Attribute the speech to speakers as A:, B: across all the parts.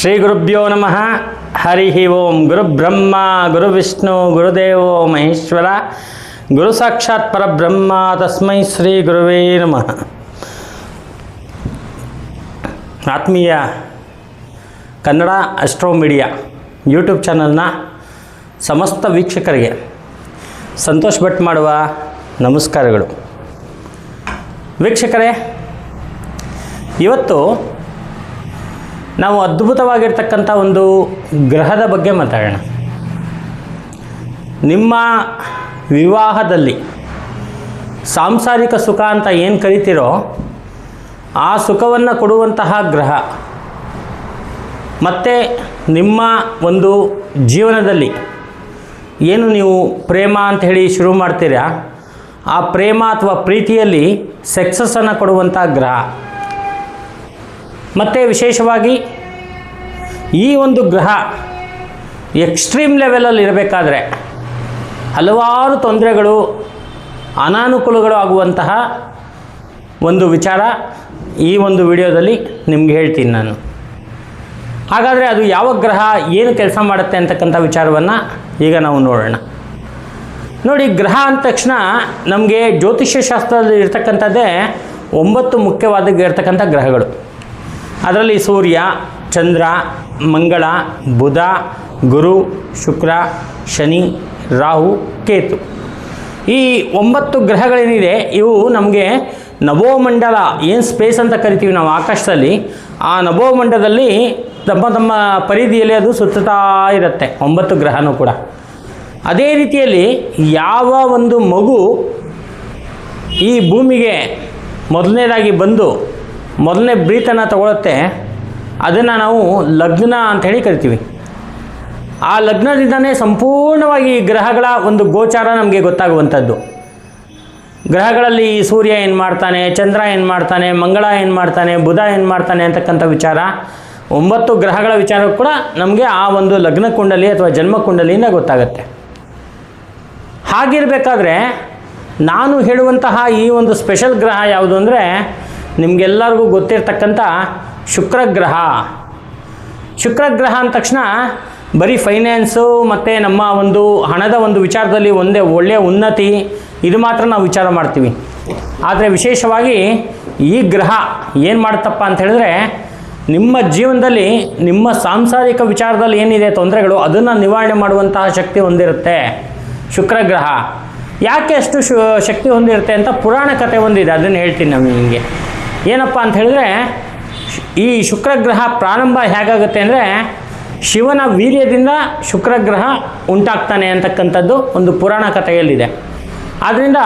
A: ಶ್ರೀ ಗುರುಭ್ಯೋ ನಮಃ. ಹರಿ ಓಂ ಗುರು ಬ್ರಹ್ಮ, ಗುರು ವಿಷ್ಣು, ಗುರುದೇವೋ ಮಹೇಶ್ವರ. ಗುರು ಸಾಕ್ಷಾತ್ ಪರಬ್ರಹ್ಮ, ತಸ್ಮೈ ಶ್ರೀ ಗುರುವೇ ನಮಃ. ಆತ್ಮೀಯ ಕನ್ನಡ ಅಸ್ಟ್ರೋ ಮೀಡಿಯಾ ಯೂಟ್ಯೂಬ್ ಚಾನಲ್ನ ಸಮಸ್ತ ವೀಕ್ಷಕರಿಗೆ ಸಂತೋಷ್ ಭಟ್ ಮಾಡುವ ನಮಸ್ಕಾರಗಳು. ವೀಕ್ಷಕರೇ, ಇವತ್ತು ನಾವು ಅದ್ಭುತವಾಗಿರ್ತಕ್ಕಂಥ ಒಂದು ಗ್ರಹದ ಬಗ್ಗೆ ಮಾತಾಡೋಣ. ನಿಮ್ಮ ವಿವಾಹದಲ್ಲಿ ಸಾಂಸಾರಿಕ ಸುಖ ಅಂತ ಏನು ಕರಿತೀರೋ ಆ ಸುಖವನ್ನು ಕೊಡುವಂತಹ ಗ್ರಹ ಮತ್ತು ನಿಮ್ಮ ಒಂದು ಜೀವನದಲ್ಲಿ ಏನು ನೀವು ಪ್ರೇಮ ಅಂತ ಹೇಳಿ ಶುರು ಮಾಡ್ತೀರಾ? ಆ ಪ್ರೇಮ ಅಥವಾ ಪ್ರೀತಿಯಲ್ಲಿ ಸಕ್ಸಸ್ಸನ್ನು ಕೊಡುವಂಥ ಗ್ರಹ. ಮತ್ತು ವಿಶೇಷವಾಗಿ ಈ ಒಂದು ಗ್ರಹ ಎಕ್ಸ್ಟ್ರೀಮ್ ಲೆವೆಲಲ್ಲಿ ಇರಬೇಕಾದ್ರೆ ಹಲವಾರು ತೊಂದರೆಗಳು, ಅನಾನುಕೂಲಗಳು ಆಗುವಂತಹ ಒಂದು ವಿಚಾರ ಈ ಒಂದು ವಿಡಿಯೋದಲ್ಲಿ ನಿಮ್ಗೆ ಹೇಳ್ತೀನಿ ನಾನು. ಹಾಗಾದರೆ ಅದು ಯಾವ ಗ್ರಹ ಏನು ಕೆಲಸ ಮಾಡುತ್ತೆ ಅಂತಕ್ಕಂಥ ವಿಚಾರವನ್ನು ಈಗ ನಾವು ನೋಡೋಣ. ನೋಡಿ, ಗ್ರಹ ಅಂದ ತಕ್ಷಣ ನಮಗೆ ಜ್ಯೋತಿಷ್ಯ ಶಾಸ್ತ್ರದಲ್ಲಿ ಇರ್ತಕ್ಕಂಥದ್ದೇ ಒಂಬತ್ತು ಮುಖ್ಯವಾದ ಇರ್ತಕ್ಕಂಥ ಗ್ರಹಗಳು. ಅದರಲ್ಲಿ ಸೂರ್ಯ, ಚಂದ್ರ, ಮಂಗಳ, ಬುಧ, ಗುರು, ಶುಕ್ರ, ಶನಿ, ರಾಹು, ಕೇತು. ಈ ಒಂಬತ್ತು ಗ್ರಹಗಳೇನಿದೆ, ಇವು ನಮಗೆ ನವೋಮಂಡಲ, ಏನು ಸ್ಪೇಸ್ ಅಂತ ಕರಿತೀವಿ ನಾವು ಆಕಾಶದಲ್ಲಿ, ಆ ನವೋಮಂಡಲದಲ್ಲಿ ತಮ್ಮ ತಮ್ಮ ಪರಿಧಿಯಲ್ಲಿ ಅದು ಸುತ್ತತಾ ಇರುತ್ತೆ, ಒಂಬತ್ತು ಗ್ರಹನೂ ಕೂಡ. ಅದೇ ರೀತಿಯಲ್ಲಿ ಯಾವ ಒಂದು ಮಗು ಈ ಭೂಮಿಗೆ ಮೊದಲನೇದಾಗಿ ಬಂದು ಮೊದಲನೇ ಬ್ರೀತನ್ನು ತಗೊಳುತ್ತೆ. ಅದನ್ನು ನಾವು ಲಗ್ನ ಅಂತ ಹೇಳಿ ಕರಿತೀವಿ. ಆ ಲಗ್ನದಿಂದನೇ ಸಂಪೂರ್ಣವಾಗಿ ಗ್ರಹಗಳ ಒಂದು ಗೋಚಾರ ನಮಗೆ ಗೊತ್ತಾಗುವಂಥದ್ದು. ಗ್ರಹಗಳಲ್ಲಿ ಸೂರ್ಯ ಏನು ಮಾಡ್ತಾನೆ, ಚಂದ್ರ ಏನು ಮಾಡ್ತಾನೆ, ಮಂಗಳ ಏನು ಮಾಡ್ತಾನೆ, ಬುಧ ಏನು ಮಾಡ್ತಾನೆ ಅಂತಕ್ಕಂಥ ವಿಚಾರ, ಒಂಬತ್ತು ಗ್ರಹಗಳ ವಿಚಾರ ಕೂಡ ನಮಗೆ ಆ ಒಂದು ಲಗ್ನ ಕುಂಡಲಿ ಅಥವಾ ಜನ್ಮ ಕುಂಡಲಿಯಿಂದ ಗೊತ್ತಾಗುತ್ತೆ. ಹಾಗಿರಬೇಕಾದ್ರೆ ನಾನು ಹೇಳುವಂತಹ ಈ ಒಂದು ಸ್ಪೆಷಲ್ ಗ್ರಹ ಯಾವುದು ಅಂದರೆ ನಿಮಗೆಲ್ಲರಿಗೂ ಗೊತ್ತಿರ್ತಕ್ಕಂಥ ಶುಕ್ರಗ್ರಹ. ಶುಕ್ರಗ್ರಹ ಅಂದ ತಕ್ಷಣ ಬರೀ ಫೈನಾನ್ಸು ಮತ್ತು ನಮ್ಮ ಒಂದು ಹಣದ ಒಂದು ವಿಚಾರದಲ್ಲಿ ಒಂದೇ ಒಳ್ಳೆಯ ಉನ್ನತಿ, ಇದು ಮಾತ್ರ ನಾವು ವಿಚಾರ ಮಾಡ್ತೀವಿ. ಆದರೆ ವಿಶೇಷವಾಗಿ ಈ ಗ್ರಹ ಏನು ಮಾಡುತ್ತಪ್ಪ ಅಂತ ಹೇಳಿದ್ರೆ, ನಿಮ್ಮ ಜೀವನದಲ್ಲಿ, ನಿಮ್ಮ ಸಾಂಸಾರಿಕ ವಿಚಾರದಲ್ಲಿ ಏನಿದೆ ತೊಂದರೆಗಳು, ಅದನ್ನು ನಿವಾರಣೆ ಮಾಡುವಂತಹ ಶಕ್ತಿ ಹೊಂದಿರುತ್ತೆ ಶುಕ್ರಗ್ರಹ. ಯಾಕೆ ಅಷ್ಟು ಶಕ್ತಿ ಹೊಂದಿರುತ್ತೆ ಅಂತ ಪುರಾಣ ಕತೆ ಒಂದಿದೆ, ಅದನ್ನು ಹೇಳ್ತೀನಿ ನಾನು ನಿಮಗೆ. ಏನಪ್ಪ ಅಂತ ಹೇಳಿದ್ರೆ, ಈ ಶುಕ್ರಗ್ರಹ ಪ್ರಾರಂಭ ಹೇಗಾಗುತ್ತೆ ಅಂದರೆ, ಶಿವನ ವೀರ್ಯದಿಂದ ಶುಕ್ರಗ್ರಹ ಉಂಟಾಗ್ತಾನೆ ಅಂತಕ್ಕಂಥದ್ದು ಒಂದು ಪುರಾಣ ಕಥೆಯಲ್ಲಿದೆ. ಆದ್ದರಿಂದ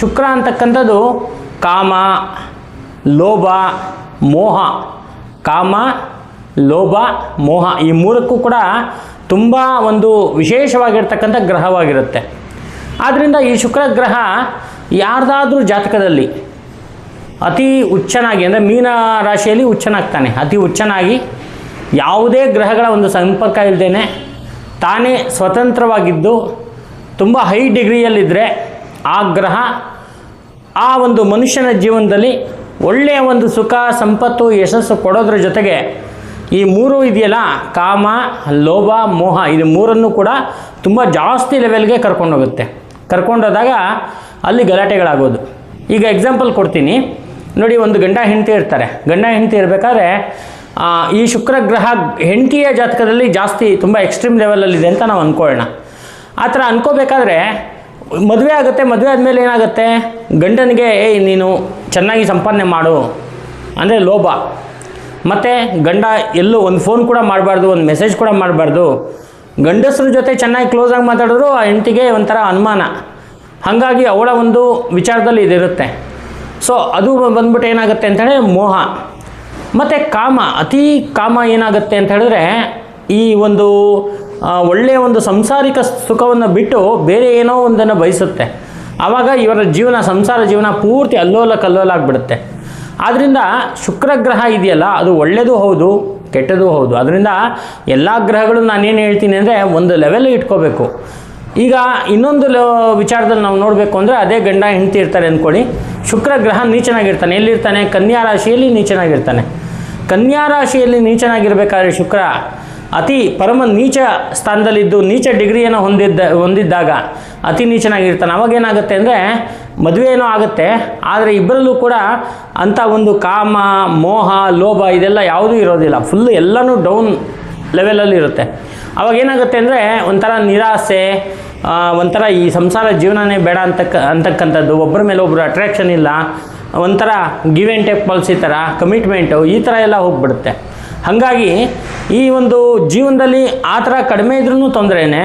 A: ಶುಕ್ರ ಅಂತಕ್ಕಂಥದ್ದು ಕಾಮ, ಲೋಭ, ಮೋಹ. ಕಾಮ, ಲೋಭ, ಮೋಹ ಈ ಮೂರಕ್ಕೂ ಕೂಡ ತುಂಬ ಒಂದು ವಿಶೇಷವಾಗಿರ್ತಕ್ಕಂಥ ಗ್ರಹವಾಗಿರುತ್ತೆ. ಆದ್ದರಿಂದ ಈ ಶುಕ್ರ ಗ್ರಹ ಯಾರ್ದಾದ್ರೂ ಜಾತಕದಲ್ಲಿ ಅತಿ ಉಚ್ಚನಾಗಿ, ಅಂದರೆ ಮೀನ ರಾಶಿಯಲ್ಲಿ ಉಚ್ಚನಾಗ್ತಾನೆ. ಅತಿ ಉಚ್ಚನಾಗಿ ಯಾವುದೇ ಗ್ರಹಗಳ ಒಂದು ಸಂಪರ್ಕ ಇಲ್ಲದೇನೆ ತಾನೇ ಸ್ವತಂತ್ರವಾಗಿದ್ದು, ತುಂಬ ಹೈ ಡಿಗ್ರಿಯಲ್ಲಿದ್ದರೆ ಆ ಗ್ರಹ ಆ ಒಂದು ಮನುಷ್ಯನ ಜೀವನದಲ್ಲಿ ಒಳ್ಳೆಯ ಒಂದು ಸುಖ, ಸಂಪತ್ತು, ಯಶಸ್ಸು ಕೊಡೋದ್ರ ಜೊತೆಗೆ ಈ ಮೂರು ಇದೆಯಲ್ಲ, ಕಾಮ, ಲೋಭ, ಮೋಹ, ಇದು ಮೂರನ್ನು ಕೂಡ ತುಂಬ ಜಾಸ್ತಿ ಲೆವೆಲ್ಗೆ ಕರ್ಕೊಂಡೋಗುತ್ತೆ. ಕರ್ಕೊಂಡೋದಾಗ ಅಲ್ಲಿ ಗಲಾಟೆಗಳಾಗೋದು. ಈಗ ಎಕ್ಸಾಂಪಲ್ ಕೊಡ್ತೀನಿ. ನೋಡಿ, ಒಂದು ಗಂಡ ಹೆಂಡತಿ ಇರ್ತಾರೆ. ಗಂಡ ಹೆಂಡತಿ ಇರಬೇಕಾದ್ರೆ ಈ ಶುಕ್ರ ಗ್ರಹ ಹೆಂಡತಿಯ ಜಾತಕದಲ್ಲಿ ಜಾಸ್ತಿ, ತುಂಬ ಎಕ್ಸ್ಟ್ರೀಮ್ ಲೆವೆಲಲ್ಲಿದೆ ಅಂತ ನಾವು ಅಂದ್ಕೊಳ್ಳೋಣ ಆ ಥರ ಅನ್ಕೋಬೇಕಾದ್ರೆ, ಮದುವೆ ಆಗುತ್ತೆ, ಮದುವೆ ಆದಮೇಲೆ ಏನಾಗುತ್ತೆ? ಗಂಡನಿಗೆ ಏಯ್ ನೀನು ಚೆನ್ನಾಗಿ ಸಂಪಾದನೆ ಮಾಡು. ಅಂದರೆ ಲೋಭ. ಮತ್ತು ಗಂಡ ಎಲ್ಲೂ ಒಂದು ಫೋನ್ ಕೂಡ ಮಾಡಬಾರ್ದು, ಒಂದು ಮೆಸೇಜ್ ಕೂಡ ಮಾಡಬಾರ್ದು. ಗಂಡಸ್ರ ಜೊತೆ ಚೆನ್ನಾಗಿ ಕ್ಲೋಸಾಗಿ ಮಾತಾಡಿದ್ರು, ಆ ಹೆಂಡತಿಗೆ ಒಂಥರ ಅನುಮಾನ. ಹಾಗಾಗಿ ಅವಳ ಒಂದು ವಿಚಾರದಲ್ಲಿ ಇದಿರುತ್ತೆ. ಸೊ ಅದು ಬಂದ್ಬಿಟ್ಟು ಏನಾಗುತ್ತೆ ಅಂತೇಳಿ ಮೋಹ. ಮತ್ತು ಕಾಮ, ಅತಿ ಕಾಮ ಏನಾಗುತ್ತೆ ಅಂತ ಹೇಳಿದ್ರೆ ಈ ಒಂದು ಒಳ್ಳೆಯ ಒಂದು ಸಂಸಾರಿಕ ಸುಖವನ್ನು ಬಿಟ್ಟು ಬೇರೆ ಏನೋ ಒಂದನ್ನು ಬಯಸುತ್ತೆ. ಆವಾಗ ಇವರ ಜೀವನ, ಸಂಸಾರ ಜೀವನ ಪೂರ್ತಿ ಅಲ್ಲೋಲ ಕಲ್ಲೋಲ ಆಗಿಬಿಡುತ್ತೆ. ಆದ್ದರಿಂದ ಶುಕ್ರಗ್ರಹ ಇದೆಯಲ್ಲ, ಅದು ಒಳ್ಳೆಯದು ಹೌದು, ಕೆಟ್ಟದೂ ಹೌದು. ಅದರಿಂದ ಎಲ್ಲ ಗ್ರಹಗಳು ನಾನೇನು ಹೇಳ್ತೀನಿ ಅಂದರೆ ಒಂದು ಲೆವೆಲ್ ಇಟ್ಕೋಬೇಕು. ಈಗ ಇನ್ನೊಂದು ವಿಚಾರದಲ್ಲಿ ನಾವು ನೋಡಬೇಕು ಅಂದರೆ ಅದೇ ಗಂಡ ಹೆಂಡತಿ ಇರ್ತಾರೆ ಅಂದ್ಕೊಳ್ಳಿ ಶುಕ್ರ ಗ್ರಹ ನೀಚನಾಗಿರ್ತಾನೆ. ಎಲ್ಲಿರ್ತಾನೆ? ಕನ್ಯಾ ರಾಶಿಯಲ್ಲಿ ನೀಚನಾಗಿರ್ತಾನೆ. ಕನ್ಯಾ ರಾಶಿಯಲ್ಲಿ ನೀಚನಾಗಿರಬೇಕಾದ್ರೆ ಶುಕ್ರ ಅತಿ ಪರಮ ನೀಚ ಸ್ಥಾನದಲ್ಲಿದ್ದು ನೀಚ ಡಿಗ್ರಿಯನ್ನು ಹೊಂದಿದ್ದ ಹೊಂದಿದ್ದಾಗ ಅತಿ ನೀಚನಾಗಿರ್ತಾನೆ. ಅವಾಗ ಏನಾಗುತ್ತೆ ಅಂದರೆ ಮದುವೆ ಏನೋ ಆಗುತ್ತೆ. ಆದರೆ ಇಬ್ಬರಲ್ಲೂ ಕೂಡ ಅಂಥ ಒಂದು ಕಾಮ, ಮೋಹ, ಲೋಭ ಇದೆಲ್ಲ ಯಾವುದೂ ಇರೋದಿಲ್ಲ. ಫುಲ್ ಎಲ್ಲನೂ ಡೌನ್ ಲೆವೆಲಲ್ಲಿ ಇರುತ್ತೆ. ಅವಾಗ ಏನಾಗುತ್ತೆ ಅಂದರೆ ಒಂಥರ ನಿರಾಸೆ ಒಂಥರ ಈ ಸಂಸಾರ ಜೀವನನೇ ಬೇಡ ಅಂತಕ್ಕ, ಅಂತಕ್ಕಂಥದ್ದು ಒಬ್ಬರ ಮೇಲೆ ಒಬ್ಬರು ಅಟ್ರಾಕ್ಷನ್ ಇಲ್ಲ, ಒಂಥರ ಗಿವ್ ಆ್ಯಂಡ್ ಟೇಕ್ ಪಾಲಿಸಿ ಥರ ಕಮಿಟ್ಮೆಂಟು ಈ ಥರ ಎಲ್ಲ ಹೋಗ್ಬಿಡುತ್ತೆ. ಹಾಗಾಗಿ ಈ ಒಂದು ಜೀವನದಲ್ಲಿ ಆ ಥರ ಕಡಿಮೆ ಇದ್ರೂ ತೊಂದರೆನೇ,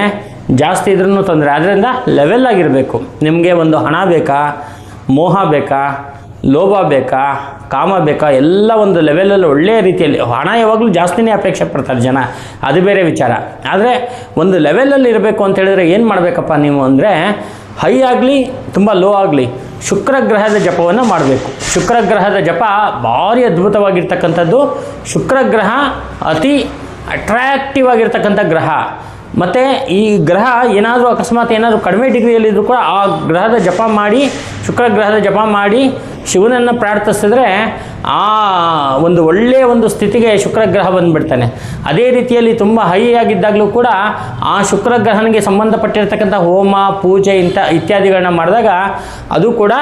A: ಜಾಸ್ತಿ ಇದ್ರೂ ತೊಂದರೆ. ಆದ್ದರಿಂದ ಲೆವೆಲ್ ಆಗಿರಬೇಕು. ನಿಮಗೆ ಒಂದು ಹಣ ಬೇಕಾ, ಮೋಹ ಬೇಕಾ ಲೋಭ ಬೇಕಾ, ಕಾಮ ಬೇಕಾ, ಎಲ್ಲ ಒಂದು ಲೆವೆಲಲ್ಲಿ ಒಳ್ಳೆಯ ರೀತಿಯಲ್ಲಿ ಹಣ ಯಾವಾಗಲೂ ಜಾಸ್ತಿನೇ ಅಪೇಕ್ಷೆ ಪಡ್ತಾರೆ ಜನ. ಅದು ಬೇರೆ ವಿಚಾರ. ಆದರೆ ಒಂದು ಲೆವೆಲಲ್ಲಿ ಇರಬೇಕು ಅಂತ ಹೇಳಿದ್ರೆ ಏನು ಮಾಡಬೇಕಪ್ಪ ನೀವು ಅಂದರೆ ಹೈ ಆಗಲಿ, ತುಂಬ ಲೋ ಆಗಲಿ ಶುಕ್ರ ಗ್ರಹದ ಜಪವನ್ನು ಮಾಡಬೇಕು. ಶುಕ್ರ ಗ್ರಹದ ಜಪ ಭಾರಿ ಅದ್ಭುತವಾಗಿರ್ತಕ್ಕಂಥದ್ದು. ಶುಕ್ರ ಗ್ರಹ ಅತಿ ಅಟ್ರ್ಯಾಕ್ಟಿವ್ ಆಗಿರ್ತಕ್ಕಂಥ ಗ್ರಹ. ಮತ್ತು ಈ ಗ್ರಹ ಏನಾದರೂ ಅಕಸ್ಮಾತ್ ಏನಾದರೂ ಕಡಿಮೆ ಡಿಗ್ರಿಯಲ್ಲಿದ್ದರೂ ಕೂಡ ಆ ಗ್ರಹದ ಜಪ ಮಾಡಿ ಶುಕ್ರ ಗ್ರಹದ ಜಪ ಮಾಡಿ ಶಿವನನ್ನು ಪ್ರಾರ್ಥಿಸಿದ್ರೆ ಆ ಒಂದು ಒಳ್ಳೆಯ ಒಂದು ಸ್ಥಿತಿಗೆ ಶುಕ್ರಗ್ರಹ ಬಂದುಬಿಡ್ತಾನೆ. ಅದೇ ರೀತಿಯಲ್ಲಿ ತುಂಬ ಹೈ ಆಗಿದ್ದಾಗಲೂ ಕೂಡ ಆ ಶುಕ್ರಗ್ರಹನಿಗೆ ಸಂಬಂಧಪಟ್ಟಿರ್ತಕ್ಕಂಥ ಹೋಮ, ಪೂಜೆ ಇಂಥ ಇತ್ಯಾದಿಗಳನ್ನ ಮಾಡಿದಾಗ ಅದು ಕೂಡ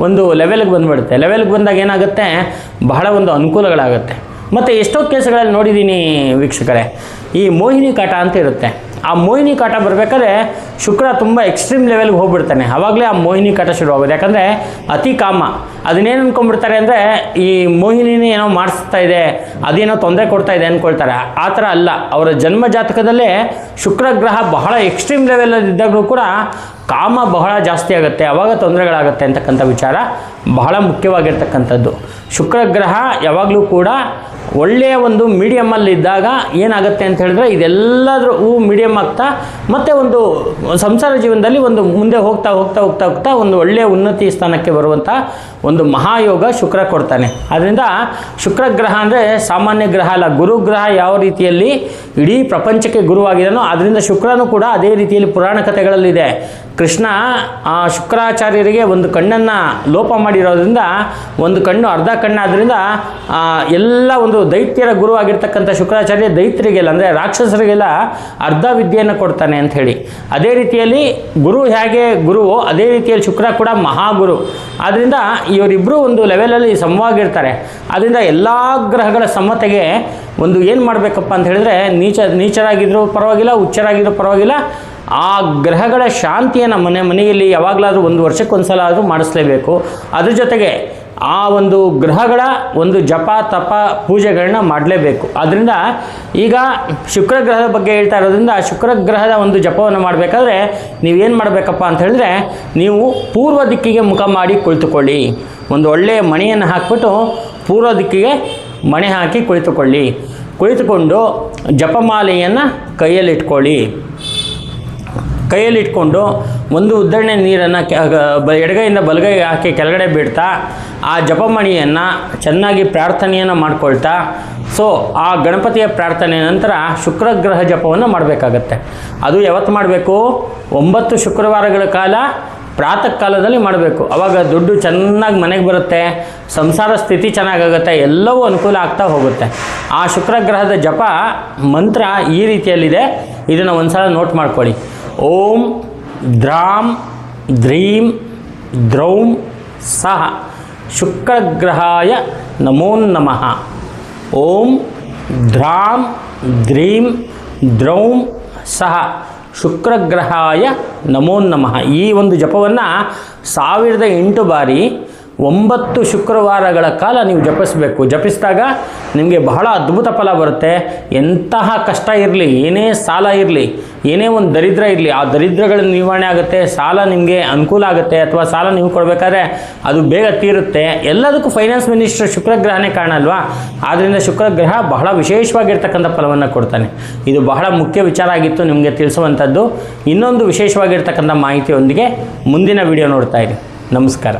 A: ಒಂದು ಲೆವೆಲ್ಗೆ ಬಂದುಬಿಡುತ್ತೆ. ಲೆವೆಲ್ಗೆ ಬಂದಾಗ ಏನಾಗುತ್ತೆ? ಬಹಳ ಒಂದು ಅನುಕೂಲಗಳಾಗುತ್ತೆ. ಮತ್ತು ಎಷ್ಟೋ ಕೇಸ್ಗಳಲ್ಲಿ ನೋಡಿದ್ದೀನಿ ವೀಕ್ಷಕರೇ, ಈ ಮೋಹಿನಿ ಕಾಟ ಅಂತ ಇರುತ್ತೆ. ಆ ಮೋಹಿನಿ ಕಾಟ ಬರಬೇಕಾದ್ರೆ ಶುಕ್ರ ತುಂಬ ಎಕ್ಸ್ಟ್ರೀಮ್ ಲೆವೆಲ್ಗೆ ಹೋಗ್ಬಿಡ್ತಾನೆ. ಅವಾಗಲೇ ಆ ಮೋಹಿನಿ ಕಾಟ ಶುರುವಾಗೋದು ಯಾಕಂದರೆ ಅತಿ ಕಾಮ. ಅದನ್ನೇನು ಅಂದ್ಕೊಂಡ್ಬಿಡ್ತಾರೆ ಅಂದರೆ ಈ ಮೋಹಿನಿನೇ ಏನೋ ಮಾಡಿಸ್ತಾ ಇದೆ, ಅದೇನೋ ತೊಂದರೆ ಕೊಡ್ತಾ ಇದೆ ಅಂದ್ಕೊಳ್ತಾರೆ ಆ ಥರ ಅಲ್ಲ. ಅವರ ಜನ್ಮ ಜಾತಕದಲ್ಲೇ ಶುಕ್ರ ಗ್ರಹ ಬಹಳ ಎಕ್ಸ್ಟ್ರೀಮ್ ಲೆವೆಲಲ್ಲಿ ಇದ್ದಾಗಲೂ ಕೂಡ ಕಾಮ ಬಹಳ ಜಾಸ್ತಿ ಆಗುತ್ತೆ. ಆವಾಗ ತೊಂದರೆಗಳಾಗುತ್ತೆ ಅಂತಕ್ಕಂಥ ವಿಚಾರ ಬಹಳ ಮುಖ್ಯವಾಗಿರ್ತಕ್ಕಂಥದ್ದು. ಶುಕ್ರ ಗ್ರಹ ಯಾವಾಗಲೂ ಕೂಡ ಒಳ್ಳೆಯ ಒಂದು ಮೀಡಿಯಮಲ್ಲಿ ಇದ್ದಾಗ ಏನಾಗುತ್ತೆ ಅಂತ ಹೇಳಿದ್ರೆ ಇದೆಲ್ಲದರೂ ಹೂ ಮೀಡಿಯಮ್ ಆಗ್ತಾ, ಮತ್ತೆ ಒಂದು ಸಂಸಾರ ಜೀವನದಲ್ಲಿ ಒಂದು ಮುಂದೆ ಹೋಗ್ತಾ ಹೋಗ್ತಾ ಹೋಗ್ತಾ ಹೋಗ್ತಾ ಒಂದು ಒಳ್ಳೆಯ ಉನ್ನತಿ ಸ್ಥಾನಕ್ಕೆ ಬರುವಂಥ ಒಂದು ಮಹಾಯೋಗ ಶುಕ್ರ ಕೊಡ್ತಾನೆ. ಆದ್ದರಿಂದ ಶುಕ್ರ ಗ್ರಹ ಅಂದರೆ ಸಾಮಾನ್ಯ ಗ್ರಹ ಅಲ್ಲ, ಗುರುಗ್ರಹ ಯಾವ ರೀತಿಯಲ್ಲಿ ಇಡೀ ಪ್ರಪಂಚಕ್ಕೆ ಗುರುವಾಗಿದನೋ ಅದರಿಂದ ಶುಕ್ರನು ಕೂಡ ಅದೇ ರೀತಿಯಲ್ಲಿ ಪುರಾಣ ಕಥೆಗಳಲ್ಲಿದೆ. ಕೃಷ್ಣ ಆ ಶುಕ್ರಾಚಾರ್ಯರಿಗೆ ಒಂದು ಕಣ್ಣನ್ನು ಲೋಪ ಮಾಡಿರೋದ್ರಿಂದ, ಒಂದು ಕಣ್ಣು ಅರ್ಧ ಕಣ್ಣಾದ್ರಿಂದ ಎಲ್ಲ ಒಂದು ದೈತ್ಯರ ಗುರು ಆಗಿರ್ತಕ್ಕಂಥ ಶುಕ್ರಾಚಾರ್ಯ ದೈತ್ಯರಿಗೆಲ್ಲ ಅಂದರೆ ರಾಕ್ಷಸರಿಗೆಲ್ಲ ಅರ್ಧ ವಿದ್ಯೆಯನ್ನು ಕೊಡ್ತಾನೆ ಅಂತ ಹೇಳಿ. ಅದೇ ರೀತಿಯಲ್ಲಿ ಗುರು ಹೇಗೆ ಗುರುವೋ, ಅದೇ ರೀತಿಯಲ್ಲಿ ಶುಕ್ರ ಕೂಡ ಮಹಾಗುರು. ಆದ್ದರಿಂದ ಇವರಿಬ್ಬರು ಒಂದು ಲೆವೆಲಲ್ಲಿ ಸಮವಾಗಿರ್ತಾರೆ. ಆದ್ದರಿಂದ ಎಲ್ಲ ಗ್ರಹಗಳ ಸಮ್ಮತೆಗೆ ಒಂದು ಏನು ಮಾಡಬೇಕಪ್ಪ ಅಂತ ಹೇಳಿದ್ರೆ, ನೀಚ ನೀಚರಾಗಿದ್ದರೂ ಪರವಾಗಿಲ್ಲ ಹುಚ್ಚರಾಗಿದ್ದರೂ ಪರವಾಗಿಲ್ಲ, ಆ ಗ್ರಹಗಳ ಶಾಂತಿಯನ್ನು ಮನೆ, ಮನೆಯಲ್ಲಿ ಯಾವಾಗಲಾದರೂ ಒಂದು ವರ್ಷಕ್ಕೊಂದ್ಸಲ ಆದರೂ ಮಾಡಿಸ್ಲೇಬೇಕು. ಅದ್ರ ಜೊತೆಗೆ ಆ ಒಂದು ಗ್ರಹಗಳ ಒಂದು ಜಪ, ತಪ ಪೂಜೆಗಳನ್ನ ಮಾಡಲೇಬೇಕು. ಅದರಿಂದ ಈಗ ಶುಕ್ರ ಗ್ರಹದ ಬಗ್ಗೆ ಹೇಳ್ತಾ ಇರೋದ್ರಿಂದ ಶುಕ್ರ ಗ್ರಹದ ಒಂದು ಜಪವನ್ನು ಮಾಡಬೇಕಾದ್ರೆ ನೀವು ಏನು ಮಾಡಬೇಕಪ್ಪ ಅಂತ ಹೇಳಿದ್ರೆ ನೀವು ಪೂರ್ವ ದಿಕ್ಕಿಗೆ ಮುಖ ಮಾಡಿ ಕುಳಿತುಕೊಳ್ಳಿ. ಒಂದು ಒಳ್ಳೆಯ ಮಣೆಯನ್ನು ಹಾಕ್ಬಿಟ್ಟು ಪೂರ್ವ ದಿಕ್ಕಿಗೆ ಮಣೆ ಹಾಕಿ ಕುಳಿತುಕೊಳ್ಳಿ. ಕುಳಿತುಕೊಂಡು ಜಪಮಾಲೆಯನ್ನು ಕೈಯಲ್ಲಿಟ್ಕೊಳ್ಳಿ. ಕೈಯಲ್ಲಿ ಇಟ್ಕೊಂಡು ಒಂದು ಉದ್ದರಣೆ ನೀರನ್ನು ಎಡಗೈಯಿಂದ ಬಲಗೈ ಹಾಕಿ ಕೆಳಗಡೆ ಬಿಡ್ತಾ ಆ ಜಪಮಣಿಯನ್ನು ಚೆನ್ನಾಗಿ ಪ್ರಾರ್ಥನೆಯನ್ನು ಮಾಡ್ಕೊಳ್ತಾ. ಸೊ ಆ ಗಣಪತಿಯ ಪ್ರಾರ್ಥನೆ ನಂತರ ಶುಕ್ರಗ್ರಹ ಜಪವನ್ನು ಮಾಡಬೇಕಾಗತ್ತೆ. ಅದು ಯಾವತ್ತು ಮಾಡಬೇಕು? ಒಂಬತ್ತು ಶುಕ್ರವಾರಗಳ ಕಾಲ ಪ್ರಾತಃ ಕಾಲದಲ್ಲಿ ಮಾಡಬೇಕು. ಅವಾಗ ದುಡ್ಡು ಚೆನ್ನಾಗಿ ಮನೆಗೆ ಬರುತ್ತೆ, ಸಂಸಾರ ಸ್ಥಿತಿ ಚೆನ್ನಾಗಾಗುತ್ತೆ, ಎಲ್ಲವೂ ಅನುಕೂಲ ಆಗ್ತಾ ಹೋಗುತ್ತೆ. ಆ ಶುಕ್ರಗ್ರಹದ ಜಪ ಮಂತ್ರ ಈ ರೀತಿಯಲ್ಲಿದೆ. ಇದನ್ನು ಒಂದು ಸಲ ನೋಟ್ ಮಾಡ್ಕೊಳ್ಳಿ. ಓಂ ದ್ರಾಂ ದ್ರೀಂ ದ್ರೌಂ ಸಹ ಶುಕ್ರಗ್ರಹಾಯ ನಮೋ ನಮಃ. ಓಂ ದ್ರಾಂ ದ್ರೀಂ ದ್ರೌಂ ಸಹ ಶುಕ್ರಗ್ರಹಾಯ ನಮೋ ನಮಃ. ಈ ಒಂದು ಜಪವನ್ನು ಸಾವಿರದ ಎಂಟು ಬಾರಿ ಒಂಬತ್ತು ಶುಕ್ರವಾರಗಳ ಕಾಲ ನೀವು ಜಪಿಸಬೇಕು. ಜಪಿಸಿದಾಗ ನಿಮಗೆ ಬಹಳ ಅದ್ಭುತ ಫಲ ಬರುತ್ತೆ. ಎಂತಹ ಕಷ್ಟ ಇರಲಿ, ಏನೇ ಸಾಲ ಇರಲಿ, ಏನೇ ಒಂದು ದರಿದ್ರ ಇರಲಿ, ಆ ದರಿದ್ರಗಳ ನಿವಾರಣೆ ಆಗುತ್ತೆ. ಸಾಲ ನಿಮಗೆ ಅನುಕೂಲ ಆಗುತ್ತೆ ಅಥವಾ ಸಾಲ ನೀವು ಕೊಡಬೇಕಾದ್ರೆ ಅದು ಬೇಗ ತೀರುತ್ತೆ. ಎಲ್ಲದಕ್ಕೂ ಫೈನಾನ್ಸ್ ಮಿನಿಸ್ಟರ್ ಶುಕ್ರಗ್ರಹನೇ ಕಾರಣ ಅಲ್ವಾ? ಆದ್ದರಿಂದ ಶುಕ್ರಗ್ರಹ ಬಹಳ ವಿಶೇಷವಾಗಿರ್ತಕ್ಕಂಥ ಫಲವನ್ನು ಕೊಡ್ತಾನೆ. ಇದು ಬಹಳ ಮುಖ್ಯ ವಿಚಾರ ಆಗಿತ್ತು ನಿಮಗೆ ತಿಳಿಸುವಂಥದ್ದು. ಇನ್ನೊಂದು ವಿಶೇಷವಾಗಿರ್ತಕ್ಕಂಥ ಮಾಹಿತಿಯೊಂದಿಗೆ ಮುಂದಿನ ವಿಡಿಯೋ ನೋಡ್ತಾ ಇರಿ. ನಮಸ್ಕಾರ.